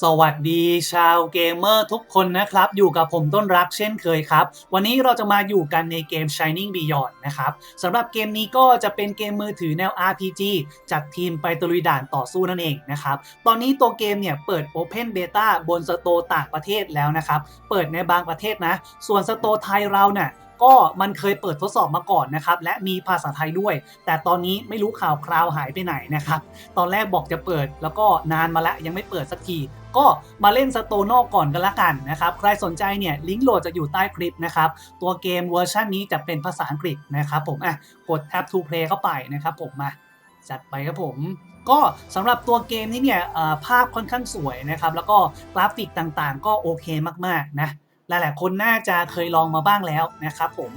สวัสดีชาวเกมเมอร์ทุกคนนะครับ อยู่กับผมต้นรักเช่นเคยครับ วันนี้เราจะมาอยู่กันในเกม Shining Beyond นะครับสำหรับเกมนี้ก็จะเป็นเกมมือถือแนว RPG จัดทีมไปตะลุยด่านต่อสู้นั่นเองนะครับ ตอนนี้ตัวเกมเนี่ยเปิด Open Beta บนสโตต่างประเทศแล้วนะครับ เปิดในบางประเทศนะ ส่วนสโตไทยเราเนี่ย ก็มันเคยเปิดทดสอบมาก่อนนะครับ และมีภาษาไทยด้วย แต่ตอนนี้ไม่รู้ข่าวคราวหายไปไหนนะครับ ตอนแรกบอกจะเปิดแล้วก็นานมาแล้วยังไม่เปิดสักที ก็มาเล่นสโตโนก่อนกันละกันนะครับ ใครสนใจเนี่ยลิงก์โหลดจะอยู่ใต้คลิปนะครับ ตัวเกมเวอร์ชันนี้จะเป็นภาษาอังกฤษนะครับผมอะกด Tab to Play เข้าไปนะครับผมมาจัดไปครับผมก็สำหรับตัวเกมนี้เนี่ยภาพค่อนข้างสวยนะครับ แล้วก็กราฟิกต่างๆ ก็โอเคมากๆนะ หลาย ๆ คนน่าจะเคยลองมาบ้างแล้วนะครับผม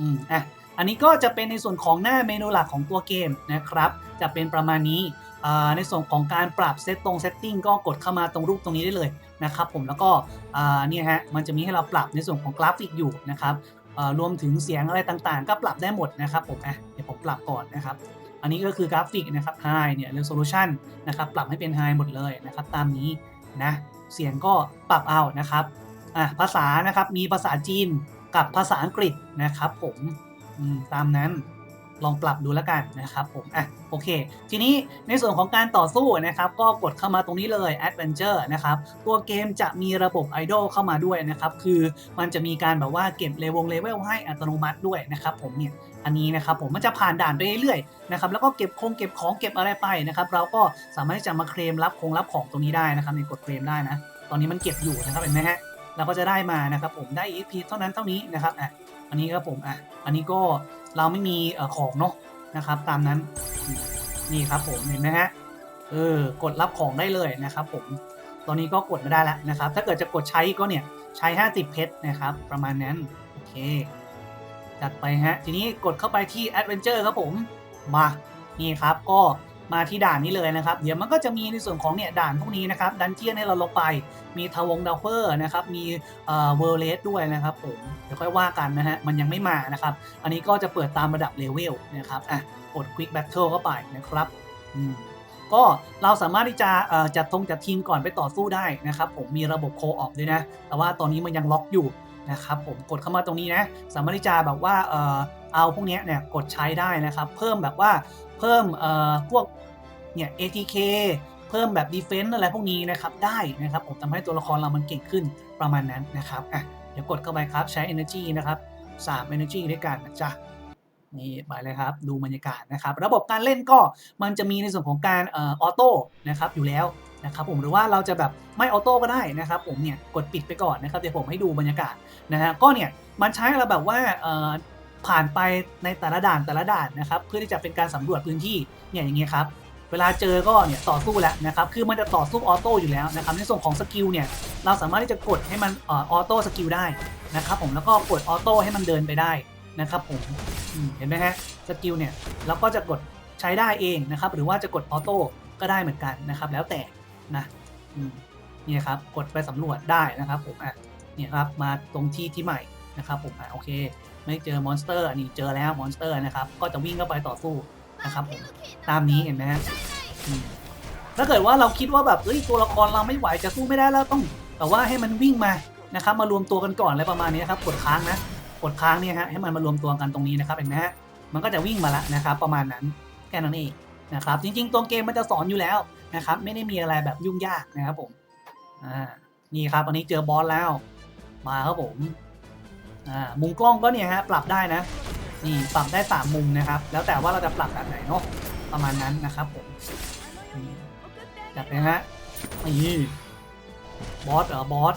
อืมอะอันนี้ก็จะเป็นในส่วนของหน้าเมนูหลักของตัวเกมนะครับ จะเป็นประมาณนี้อ่าในส่วนของการปรับเซตตรงเซตติ้งก็กดเข้ามาตรงรูปตรงนี้ได้เลยนะครับผมแล้วก็อ่าเนี่ยฮะมันจะมีให้เราปรับในส่วนของกราฟิกอยู่นะครับอ่ารวมถึงเสียงอะไรต่างๆ ก็ปรับได้หมดนะครับผมอะเดี๋ยวผมปรับก่อนนะครับ อันนี้ก็คือกราฟิกนะครับ High เนี่ย Resolution นะครับปรับให้เป็น High หมดเลยนะครับตามนี้นะเสียงก็ปรับเอานะครับ อะภาษานะครับมีภาษาจีนกับภาษาอังกฤษนะครับผมตามนั้นลองปรับดูแล้วกันนะครับผมอะโอเค ทีนี้ในส่วนของการต่อสู้นะครับก็กดเข้ามาตรงนี้เลย Adventure นะครับตัวเกมจะมีระบบ Idol เข้ามาด้วยนะครับคือมันจะมีการแบบว่าเก็บเลเวลเลเวลให้อัตโนมัติด้วยนะครับผมเนี่ยอันนี้นะครับผมมันจะผ่านด่านไปเรื่อยๆนะครับแล้วก็เก็บคงเก็บของเก็บอะไรไปนะครับเราก็สามารถที่จะมาเคลมรับคงรับของตรงนี้ได้นะครับในกดเคลมได้นะตอนนี้มันเก็บอยู่นะครับเห็นไหมฮะ เราก็จะได้มานะครับผมได้ EXP เท่านั้นเท่านี้นะครับอะอันนี้ครับผมอะอันนี้ก็เราไม่มีอของเนาะนะครับตามนั้นนี่ครับผมเห็นไหมฮะเออกดรับของได้เลยนะครับผมตอนนี้ก็กดไม่ได้แล้วนะครับ ถ้าเกิดจะกดใช้ก็เนี่ยใช้ 50 เพชรนะครับ ประมาณนั้นโอเคจัดไปฮะทีนี้กดเข้าไปที่ Adventure ครับผมมานี่ครับก็ มาที่ด่านนี้เลยนะครับ เดี๋ยวมันก็จะมีในส่วนของเนี่ยด่านพวกนี้นะครับ ดันเจียนให้เราลงไป มีทาวงดาวเฟอร์นะครับ มีเอ่อเวอร์เลสด้วยนะครับผม เดี๋ยวค่อยว่ากันนะฮะ มันยังไม่มานะครับ อันนี้ก็จะเปิดตามระดับเลเวลนะครับ อะ กด Quick Battle เข้าไปนะครับ อืมก็เราสามารถที่จะเอ่อจัดทงจัดทีมก่อนไปต่อสู้ได้นะครับ ผมมีระบบโคออฟด้วยนะ แต่ว่าตอนนี้มันยังล็อกอยู่ นะครับผมกดเข้ามาตรงนี้นะสามารถที่จะแบบว่าเออเอาพวกนี้เนี่ยกดใช้ได้นะครับ เพิ่มแบบว่าเพิ่มเอ่อพวกเนี่ย ATK เพิ่มแบบ Defense อะไรพวกนี้นะครับได้นะครับผมทำให้ตัวละครเรามันเก่งขึ้นประมาณนั้นนะครับอะเดี๋ยวกดเข้าไปครับใช้ Energy นะครับ3 Energy ด้วยกันนะจ๊ะ นี่ไปเลยครับดูบรรยากาศนะครับ ระบบการเล่นก็มันจะมีในส่วนของการเออโต้นะครับอยู่แล้วนะครับผมหรือว่าเราจะแบบไม่ออโต้ก็ได้นะครับผมเนี่ยกดปิดไปก่อนนะครับเดี๋ยวผมให้ดูบรรยากาศนะฮะก็เนี่ยมันใช้เราแบบว่าเอ่อผ่านไปในแต่ละด่านแต่ละด่านนะครับเพื่อที่จะเป็นการสำรวจพื้นที่เนี่ยอย่างเงี้ยครับเวลาเจอก็เนี่ยต่อสู้แล้วนะครับคือมันจะต่อสู้ออโต้อยู่แล้วนะครับในส่วนของสกิลเนี่ยเราสามารถที่จะกดให้มันออโต้สกิลได้นะครับผมแล้วก็กดออโต้ให้มันเดินไปได้ นะครับผมมเห็นไหมฮะสกิลเนี่ยเราก็จะกดใช้ได้เองนะครับ หรือว่าจะกดออโต้ก็ได้เหมือนกันนะครับ แล้วแต่นะนี่ครับกดไปสำรวจได้นะครับผมอะเนี่ยครับมาตรงที่ที่ใหม่นะครับผมอะโอเค ไม่เจอมอนสเตอร์อันนี้เจอแล้วมอนสเตอร์นะครับ ก็จะวิ่งเข้าไปต่อสู้นะครับผมตามนี้เห็นไหมฮะถ้าเกิดว่าเราคิดว่าแบบเอ้ยตัวละครเราไม่ไหวจะสู้ไม่ได้แล้วต้อง แต่ว่าให้มันวิ่งมานะครับ มารวมตัวกันก่อนอะไรประมาณนี้ครับกดค้างนะ กดค้างเนี่ยฮะให้มันมารวมตัวกันตรงนี้นะครับเห็นไหมฮะมันก็จะวิ่งมาแล้วนะครับประมาณนั้นแค่นั้นเองนะครับจริงๆ ตัวเกมมันจะสอนอยู่แล้วนะครับไม่ได้มีอะไรแบบยุ่งยากนะครับผมอ่านี่ครับอันนี้เจอบอสแล้วมาครับผมอ่ามุมกล้องก็เนี่ยฮะปรับได้นะนี่ปรับได้สามมุมนะครับ แล้วแต่ว่าเราจะปรับแบบไหนเนาะประมาณนั้นนะครับผมจัดเลยฮะนี่ บอสเหรอบอส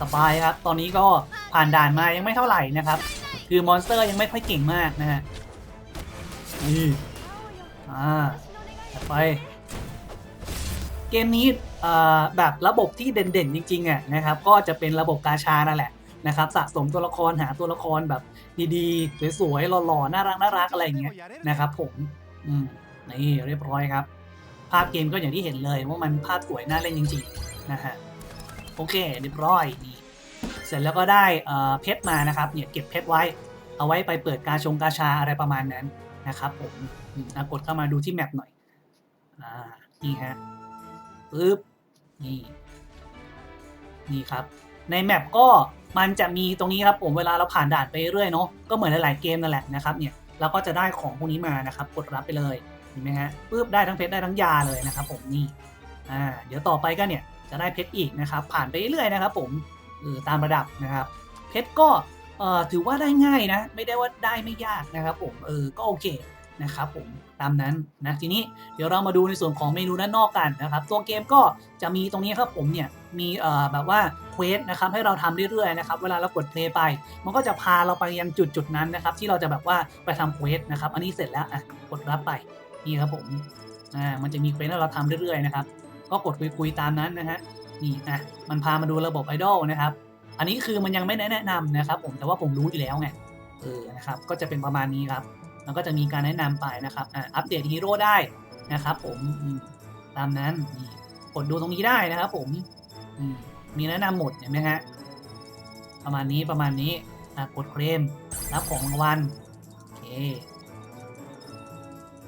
สบายครับ ตอนนี้ก็ผ่านด่านมายังไม่เท่าไหร่นะครับ คือมอนสเตอร์ยังไม่ค่อยเก่งมากนะฮะนี่อ่าไป เกมนี้อ่าแบบระบบที่เด่นๆจริงๆอะนะครับ ก็จะเป็นระบบกาชานั่นแหละนะครับสะสมตัวละครหาตัวละครแบบดีๆ สวยๆหล่อๆน่ารักน่ารักอะไรอย่างเงี้ยนะครับ ผมอืมนี่เรียบร้อยครับ ภาพเกมก็อย่างที่เห็นเลยว่ามันภาพสวยน่าเล่นจริงๆนะฮะ โอเคเรียบร้อยนี่เสร็จแล้วก็ได้เพชรมานะครับเนี่ยเก็บเพชรไว้เอาไว้ไปเปิดกาชงกาชาอะไรประมาณนั้นนะครับผมอะกดเข้ามาดูที่แมปหน่อยอ่านี่ฮะปึ๊บนี่นี่ครับ ในแมปก็มันจะมีตรงนี้ครับผมเวลาเราผ่านด่านไปเรื่อยเนาะก็เหมือนหลายๆเกมนั่นแหละนะครับเนี่ยเราก็จะได้ของพวกนี้มานะครับกดรับไปเลยเห็นไหมฮะปึ๊บได้ทั้งเพชรได้ทั้งยาเลยนะครับผมนี่อ่าเดี๋ยวต่อไปก็เนี่ย จะได้เพชรอีกนะครับ ผ่านไปเรื่อยๆนะครับ ผมเออตามระดับนะครับ เพชรก็เอ่อถือว่าได้ง่ายนะ ไม่ได้ว่าได้ไม่ยากนะครับ ผมเออก็โอเคนะครับผมตามนั้นนะทีนี้เดี๋ยวเรามาดูในส่วนของเมนูด้านนอกกันนะครับ ตัวเกมก็จะมีตรงนี้ครับผมเนี่ยมีเอ่อแบบว่าเควสนะครับให้เราทำเรื่อยๆนะครับเวลาเรากดเพลย์ไป มันก็จะพาเราไปยังจุดจุดๆนั้นนะครับ ที่เราจะแบบว่าไปทำเควสนะครับ อันนี้เสร็จแล้วอะกดรับไปนี่ครับผมอ่ามันจะมีเควสให้เราทำเรื่อยๆนะครับ ก็กดคุยๆตามนั้นนะฮะนี่อะมันพามาดูระบบไอดอลนะครับ อันนี้คือมันยังไม่แนะนำนะครับ ผมแต่ว่าผมรู้อยู่แล้วไงเออนะครับก็จะเป็นประมาณนี้ครับมันก็จะมีการแนะนำไปนะครับอ่าอัปเดตฮีโร่ได้นะครับ ผมตามนั้นนี่กดดูตรงนี้ได้นะครับ ผมมีแนะนำหมดเห็นไหมฮะประมาณนี้ประมาณนี้อะกดเคลมรับของรางวัลโอเค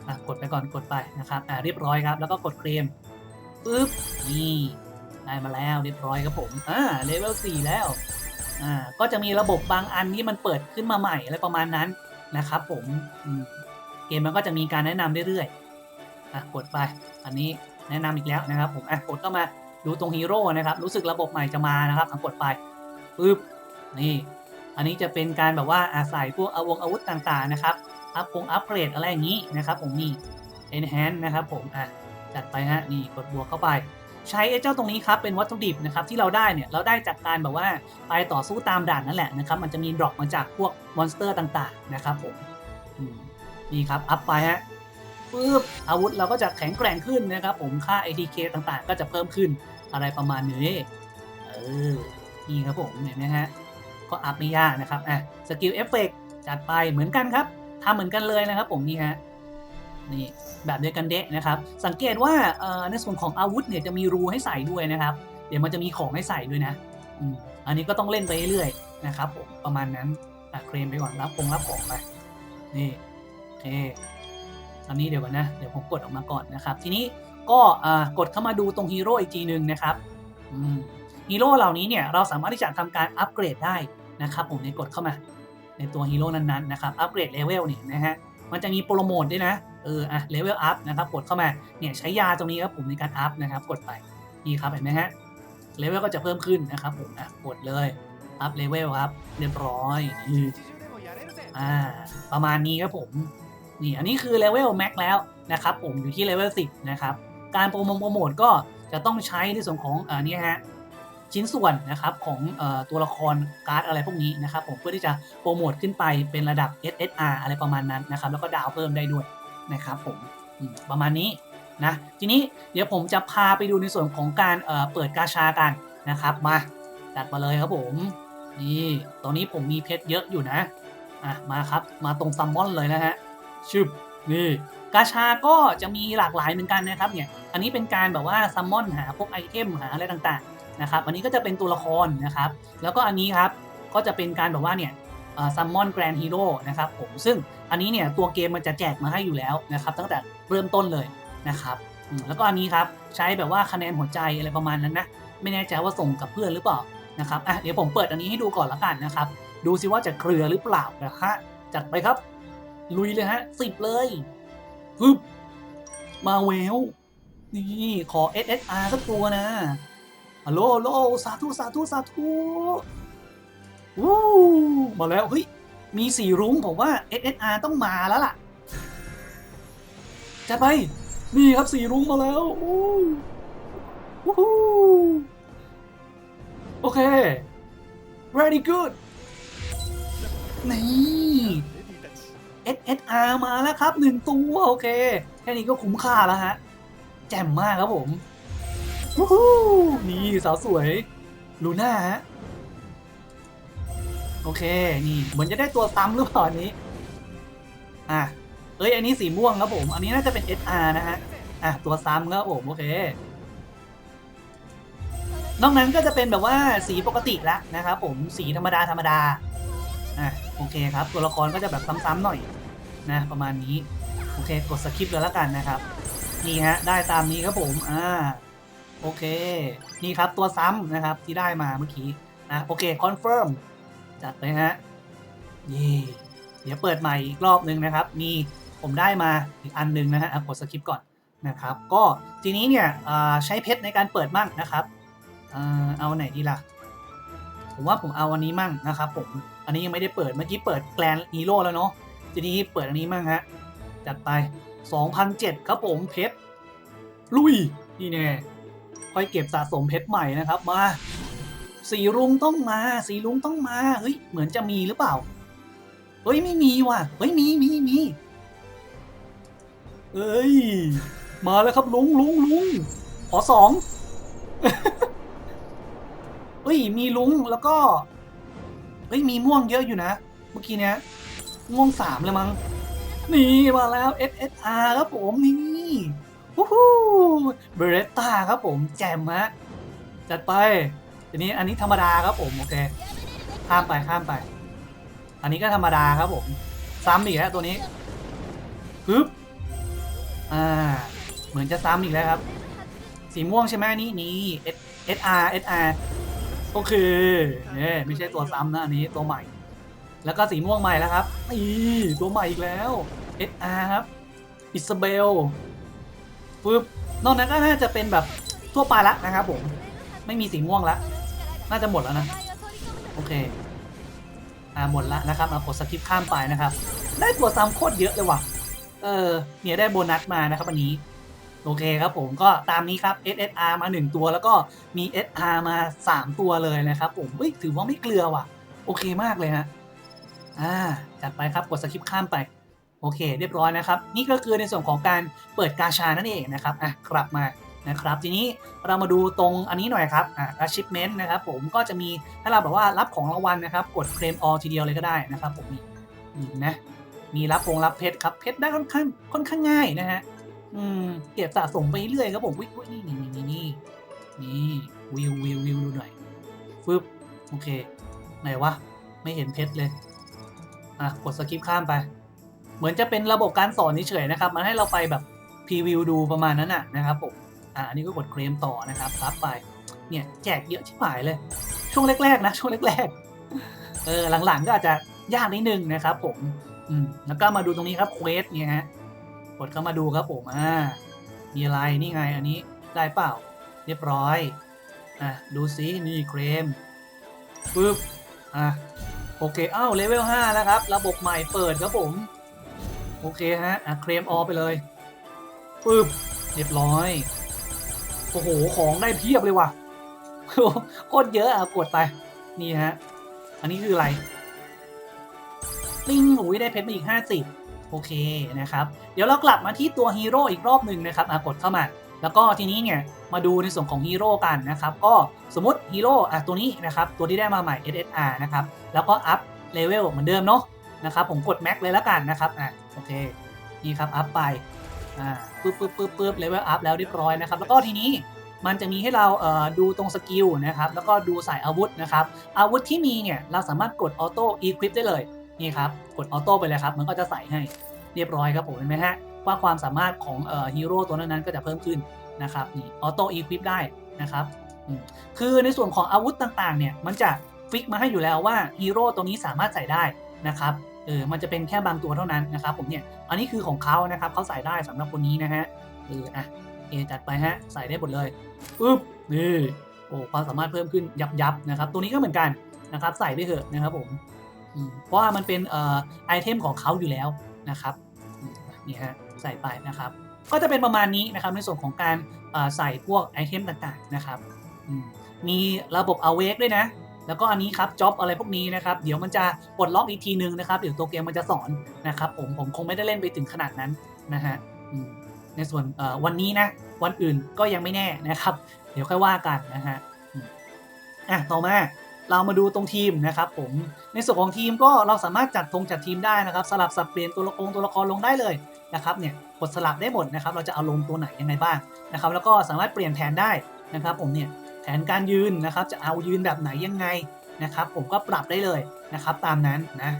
อะกดไปก่อนกดไปนะครับอ่าเรียบร้อยครับ แล้วก็กดเคลม ปึ๊บนี่ได้มาแล้วเรียบร้อยครับผมอ่าเลเวล4แล้วอ่าก็จะมีระบบบางอันที่มันเปิดขึ้นมาใหม่อะไรประมาณนั้นนะครับผมเกมมันก็จะมีการแนะนำเรื่อยๆอะกดไปอันนี้แนะนำอีกแล้วนะครับผมอะกดเข้ามาดูตรงฮีโร่นะครับ รู้สึกระบบใหม่จะมานะครับกดไปปึ๊บนี่ อันนี้จะเป็นการแบบว่าอาศัยพวกอาวงอาวุธต่างๆนะครับอัพปงอัพเกรดอะไรอย่างนี้นะครับผมนี่ enhance นะครับผมอะ จัดไปฮะนี่กดบวกเข้าไป ใช้ไอ้เจ้าตรงนี้ครับเป็นวัตถุดิบนะครับที่เราได้เนี่ยเราได้จากการแบบว่าไปต่อสู้ตามด่านนั่นแหละนะครับมันจะมีดรอปมาจากพวกมอนสเตอร์ต่างๆนะครับผมนี่ครับอัพไปฮะปึ๊บอาวุธเราก็จะแข็งแกร่งขึ้นนะครับ ผมค่า ATK ต่างๆ ก็จะเพิ่มขึ้นอะไรประมาณนี้เออนี่ครับผมเห็นไหมฮะก็อัพไม่ยากนะครับอะสกิลเอฟเฟกจัดไปเหมือนกันครับทำเหมือนกันเลยนะครับผมนี่ฮะ นี่แบบเดียวกันเดะนะครับ สังเกตว่าในส่วนของอาวุธเนี่ยจะมีรูให้ใส่ด้วยนะครับ เดี๋ยวมันจะมีของให้ใส่ด้วยนะอันนี้ก็ต้องเล่นไปเรื่อยๆนะครับผมประมาณนั้นอะเคลมไปก่อนรับคงรับของไปนี่โอเคอันนี้เดี๋ยวก่อนนะเดี๋ยวผมกดออกมาก่อนนะครับ ทีนี้ก็กดเข้ามาดูตรงฮีโร่อีกทีหนึ่งนะครับฮีโร่เหล่านี้เนี่ยเราสามารถที่จะทำการอัปเกรดได้นะครับ ผมในกดเข้ามา ในตัวฮีโร่นั้นๆนะครับอัปเกรดเลเวลเนี่ยนะฮะมันจะมีโปรโมทด้วยนะ เอออะเลเวลอัพนะครับกดเข้ามาเนี่ยใช้ยาตรงนี้ครับผมในการอัพนะครับกดไปนี่ครับเห็นไหมฮะเลเวลก็จะเพิ่มขึ้นนะครับผมอะกดเลยอัพเลเวลครับเรียบร้อยอ่าประมาณนี้ครับผมนี่อันนี้คือเลเวลแม็กแล้วนะครับผมอยู่ที่เลเวล10นะครับการโปรโมทโปรโมทก็จะต้องใช้ในส่วนของอ่านี่ฮะชิ้นส่วนนะครับของอตัวละครการ์ดอะไรพวกนี้นะครับผมเพื่อที่จะโปรโมทขึ้นไปเป็นระดับ SSR อะไรประมาณนั้นนะครับแล้วก็ดาวเพิ่มได้ด้วย นะครับผมประมาณนี้นะทีนี้เดี๋ยวผมจะพาไปดูในส่วนของการเเปิดกาชากันนะครับมาจัดมาเลยครับผมนี่ตอนนี้ผมมีเพชรเยอะอยู่นะอะมาครับมาตรงซัมมอนเลยนะฮะชึบนี่กาชาก็จะมีหลากหลายเหมือนกันนะครับเนี่ยอันนี้เป็นการแบบว่าซัมมอนหาพวกไอเทมหาอะไรต่างๆนะครับอันนี้ก็จะเป็นตัวละครนะครับ แล้วก็อันนี้ครับก็จะเป็นการแบบว่าเนี่ย ซัมมอนแกรนด์ฮีโร่นะครับผมซึ่งอันนี้เนี่ยตัวเกมมันจะแจกมาให้อยู่แล้วนะครับตั้งแต่เริ่มต้นเลยนะครับแล้วก็อันนี้ครับใช้แบบว่าคะแนนหัวใจอะไรประมาณนั้นนะไม่แน่ใจว่าส่งกับเพื่อนหรือเปล่านะครับอะเดี๋ยวผมเปิดอันนี้ให้ดูก่อนละกันนะครับดูซิว่าจะเครือหรือเปล่านะฮะจัดไปครับ ลุยเลยฮะสิบเลยปึ๊บมาเวลนี่ขอ SSR สักตัวนะฮัลโหลฮัลโหลสาธุสาธุสาธุ วู้มาแล้วเฮ้ยมีสีรุ้งผมว่า SSR ต้องมาแล้วล่ะ จะไป นี่ครับสีรุ้งมาแล้ววู้วู้โอเค very good นี่ SSR มาแล้วครับหนึ่งตัวโอเค แค่นี้ก็คุ้มค่าแล้วฮะ แจ่มมากครับผม วู้นี่สาวสวย ลูน่าฮะ โอเค นี่เหมือนจะได้ตัวซ้ำหรือเปล่าอันนี้ อะเอ้ย อันนี้สีม่วงครับผม อันนี้น่าจะเป็น SR นะฮะ อะ ตัวซ้ำครับผมโอเค นอกนั้นก็จะเป็นแบบว่าสีปกติละนะครับผม สีธรรมดาธรรมดา อะ โอเคครับ ตัวละครก็จะแบบซ้ำๆหน่อยนะ ประมาณนี้ โอเค กดสคริปเลยแล้วกันนะครับ นี่ฮะ ได้ตามนี้ครับผม อ่า โอเค นี่ครับตัวซ้ำนะครับที่ได้มาเมื่อกี้ นะ โอเค คอนเฟิร์ม จัดไปฮะเย่เดี๋ยวเปิดใหม่อีกรอบนึงนะครับ มีผมได้มาอีกอันหนึงนะฮะกดสกิปก่อนนะครับ ก็ทีนี้เนี่ยใช้เพชรในการเปิดมั่งนะครับเอาไหนดีล่ะ ผมว่าผมเอาอันนี้มั่งนะครับผมอันนี้ยังไม่ได้เปิดเมื่อกี้เปิดแกลนฮีโร่แล้วเนาะทีนี้เปิดอันนี้มั่งฮะจัดไป2,007ครับผมเพชรลุยนี่แน่ค่อยเก็บสะสมเพชรใหม่นะครับมา สีรุ้งต้องมา สีรุ้งต้องมาเฮ้ยเหมือนจะมีหรือเปล่าเฮ้ยไม่มีว่ะเฮ้ยมีมีมีเอ้ยมาแล้วครับลุงลุงลุงขอสองเฮ้ยมีลุงแล้วก็เฮ้ยมีม่วงเยอะอยู่นะ เมื่อกี้เนี้ยม่วงสามเลยมั้งนี่มาแล้ว SSR ครับผมนี่วู้ฮู้เบรตตาครับผมแจมฮะจัดไป ทีนี้อันนี้ธรรมดาครับผมโอเค ข้ามไปข้ามไป อันนี้ก็ธรรมดาครับผมซ้ำอีกแล้วตัวนี้ฮึบอ่าเหมือนจะซ้ำอีกแล้วครับ สีม่วงใช่ไหมนี่นี่ S R SR ก็คือเนี่ยไม่ใช่ตัวซ้ำนะอันนี้ตัวใหม่ แล้วก็สีม่วงใหม่แล้วครับนี่ตัวใหม่อีกแล้ว SR ครับอิสเบลปึ๊บนอกนั้นก็น่าจะเป็นแบบทั่วไปละนะครับผม ไม่มีสีม่วงละ น่าจะหมดแล้วนะ โอเค อ่าหมดละนะครับมากดสกิปข้ามไปนะครับ ได้ตัวซ้ำโคตรเยอะเลยว่ะ เออ เนี่ยได้โบนัสมานะครับอันนี้ โอเคครับผมก็ตามนี้ครับ SSR มา 1 ตัวแล้วก็มี SR มา 3 ตัวเลยนะครับผมเฮ้ยถือว่าไม่เกลือว่ะ โอเคมากเลยฮะอ่าจัดไปครับกดสคิปข้ามไปโอเค เรียบร้อยนะครับ นี่ก็คือในส่วนของการเปิดกาชานั่นเองนะครับอะกลับมา นะครับทีนี้เรามาดูตรงอันนี้หน่อยครับอ่า achievement นะครับผมก็จะมีถ้าเราแบบว่ารับของรางวัลนะครับ กดเคลม all ทีเดียวเลยก็ได้นะครับผมนี่นี่นะมีรับวงรับเพชรครับเพชรได้ค่อนข้างค่อนข้างง่ายนะฮะอืมเก็บสะสมไปเรื่อยครับผมวิวนี่นี่นี่นี่นี่วิววิววิวดูหน่อยฟึบโอเคไหนวะไม่เห็นเพชรเลยอะกดสกิปข้ามไป เหมือนจะเป็นระบบการสอนเฉยๆนะครับ มันให้เราไปแบบพรีวิวดูประมาณนั้นน่ะนะครับผม อะอันนี้ก็กดเคลมต่อนะครับรับไป เนี่ยแจกเยอะชิบหายเลย ช่วงแรกๆนะช่วงแรกๆเออหลังๆก็อาจจะยากนิดนึงนะครับ ผม อืมแล้วก็มาดูตรงนี้ครับเควสเนี่ยฮะกดเข้ามาดูครับผมอ่ามีอะไรนี่ไงอันนี้ได้เปล่า เรียบร้อยอะดูซินี่เครมปึ๊บอะโอเคอ้าวเลเวล5แล้วครับ ระบบใหม่เปิดครับผม โอเคฮะอะเคลมออไปเลยปึ๊บเรียบร้อย โอ้โห ของได้เพียบเลยว่ะโคตรเยอะอะกดไป นี่ฮะ อันนี้คืออะไรติ้งโอ้ยได้เพชรมาอีก 50 โอเคนะครับ เดี๋ยวเรากลับมาที่ตัวฮีโร่อีกรอบหนึ่งนะครับอะกดเข้ามา แล้วก็ทีนี้เนี่ยมาดูในส่วนของฮีโร่กันนะครับ ก็สมมติฮีโร่อะตัวนี้นะครับ ตัวที่ได้มาใหม่ SSR นะครับ แล้วก็อัพเลเวลเหมือนเดิมเนาะนะครับ ผมกดแม็กเลยแล้วกันนะครับ อะ โอเค นี่ครับ อัพไป อ่าปึ๊บปึ๊บปึ๊บปึ๊บเลเวลอัพแล้วเรียบร้อยนะครับ แล้วก็ทีนี้มันจะมีให้เราเอ่อดูตรงสกิลนะครับ แล้วก็ดูสายอาวุธนะครับ อาวุธที่มีเนี่ยเราสามารถกดออโต้อีควิปได้เลยนี่ครับ กดออโต้ไปเลยครับ มันก็จะใส่ให้เรียบร้อยครับผมเห็นไหมฮะว่าความสามารถของเอ่อฮีโร่ตัวนั้นๆก็จะเพิ่มขึ้นนะครับนี่ออโต้อีควิปได้นะครับคือในส่วนของอาวุธต่างๆเนี่ยมันจะฟิกมาให้อยู่แล้วว่าฮีโร่ตัวนี้สามารถใส่ได้นะครับ เออมันจะเป็นแค่บางตัวเท่านั้นนะครับผมเนี่ยอันนี้คือของเขานะครับเขาใส่ได้สำหรับคนนี้นะฮะเอออะเอจัดไปฮะใส่ได้หมดเลยปึ๊บนี่โอ้ความสามารถเพิ่มขึ้นยับยับนะครับ ตัวนี้ก็เหมือนกันนะครับ ใส่ไปเถอะนะครับผมอืมเพราะว่ามันเป็นเอ่อไอเทมของเขาอยู่แล้วนะครับอืมนี่ฮะใส่ไปนะครับ ก็จะเป็นประมาณนี้นะครับในส่วนของการเอ่อใส่พวกไอเทมต่างๆนะครับอืมมีระบบ awake ด้วยนะ แล้วก็อันนี้ครับจ็อบอะไรพวกนี้นะครับ เดี๋ยวมันจะปลดล็อกอีกทีนึงนะครับ เดี๋ยวตัวเกมมันจะสอนนะครับผมผมคงไม่ได้เล่นไปถึงขนาดนั้นนะฮะในส่วนวันนี้นะ วันอื่นก็ยังไม่แน่นะครับ เดี๋ยวค่อยว่ากันนะฮะอะต่อมาเรามาดูตรงทีมนะครับผมในส่วนของทีมก็เราสามารถจัดธงจัดทีมได้นะครับ สลับสับเปลี่ยนตัวละครตัวละครลงได้เลยนะครับเนี่ยกดสลับได้หมดนะครับ เราจะเอาลงตัวไหนยังไงบ้างนะครับ แล้วก็สามารถเปลี่ยนแผนได้นะครับ ผมเนี่ย ผนการยืนนะครับ จะเอายืนแบบไหนยังไงนะครับ ผมก็ปรับได้เลยนะครับ ตามนั้นนะ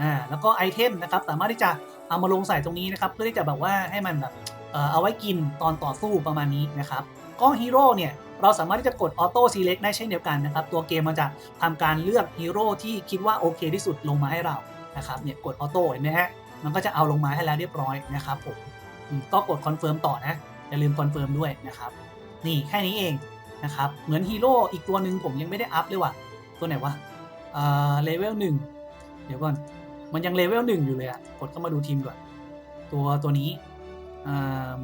อ่าแล้วก็ไอเทมนะครับสามารถที่จะเอามาลงใส่ตรงนี้นะครับ เพื่อที่จะแบบว่าให้มันแบบเอ่อเอาไว้กินตอนต่อสู้ประมาณนี้นะครับก็ฮีโร่เนี่ยเราสามารถที่จะกดออโต้ซีเล็กได้เช่นเดียวกันนะครับ ตัวเกมมันจะทำการเลือกฮีโร่ที่คิดว่าโอเคที่สุดลงมาให้เรานะครับเนี่ยกดออโต้เห็นไหมฮะมันก็จะเอาลงมาให้แล้วเรียบร้อยนะครับผมอืมก็กดคอนเฟิร์มต่อนะอย่าลืมคอนเฟิร์มด้วยนะครับนี่แค่นี้เอง นะครับ เหมือนฮีโร่อีกตัวหนึ่งผมยังไม่ได้อัพเลยว่ะ ตัวไหนวะเอ่อเลเวลหนึ่งเดี๋ยวก่อน มันยังเลเวลหนึ่งอยู่เลยอะกดเข้ามาดูทีมก่อน ตัวตัวนี้อ่า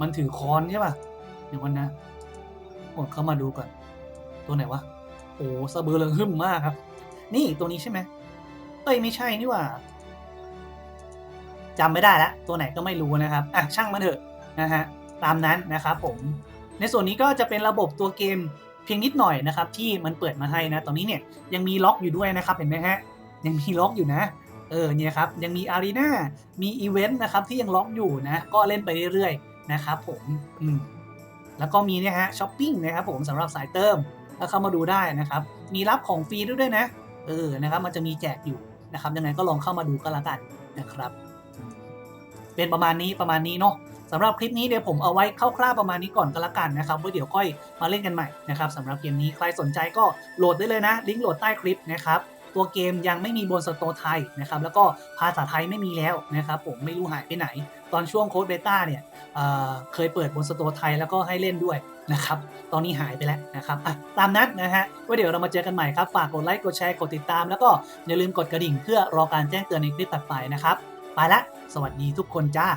มันถือค้อนใช่ป่ะ เดี๋ยวก่อนนะกดเข้ามาดูก่อน ตัวไหนวะ โอ้สะเบือเริงหึ่มมากครับ นี่ตัวนี้ใช่ไหมเอ้ยไม่ใช่นี่ว่าจำไม่ได้ละตัวไหนก็ไม่รู้นะครับ อะช่างมันเถอะนะฮะ ตามนั้นนะครับผม ในส่วนนี้ก็จะเป็นระบบตัวเกมเพียงนิดหน่อยนะครับที่มันเปิดมาให้นะตอนนี้เนี่ยยังมีล็อกอยู่ด้วยนะครับเห็นไหมฮะยังมีล็อกอยู่นะเออเนี่ยครับยังมีอารีนามีอีเวนต์นะครับที่ยังล็อกอยู่นะก็เล่นไปเรื่อยๆนะครับผมอืมแล้วก็มีเนี่ยฮะช้อปปิ้งนะครับผมสำหรับสายเติมก็เข้ามาดูได้นะครับมีรับของฟรีด้วยด้วยนะเออนะครับมันจะมีแจกอยู่นะครับยังไงก็ลองเข้ามาดูก็แล้วกันนะครับ เป็นประมาณนี้ประมาณนี้เนาะ สำหรับคลิปนี้เดี๋ยวผมเอาไว้คร่าวๆประมาณนี้ก่อนก็แล้วกันนะครับเพื่อเดี๋ยวค่อยมาเล่นกันใหม่นะครับสำหรับเกมนี้ใครสนใจก็โหลดได้เลยนะ ลิงก์โหลดใต้คลิปนะครับตัวเกมยังไม่มีบนสโตร์ไทยนะครับแล้วก็ภาษาไทยไม่มีแล้วนะครับผมไม่รู้หายไปไหน ตอนช่วงโค้ดเบต้าเนี่ยเเคยเปิดบนสโตร์ไทยแล้วก็ให้เล่นด้วยนะครับตอนนี้หายไปแล้วนะครับตามนั้นนะฮะไว้เดี๋ยวเรามาเจอกันใหม่ครับ ฝากกดไลค์กดแชร์กดติดตาม แล้วก็อย่าลืมกดกระดิ่งเพื่อรอการแจ้งเตือนในคลิปถัดไปนะครับ ไปละ สวัสดีทุกคนจ้า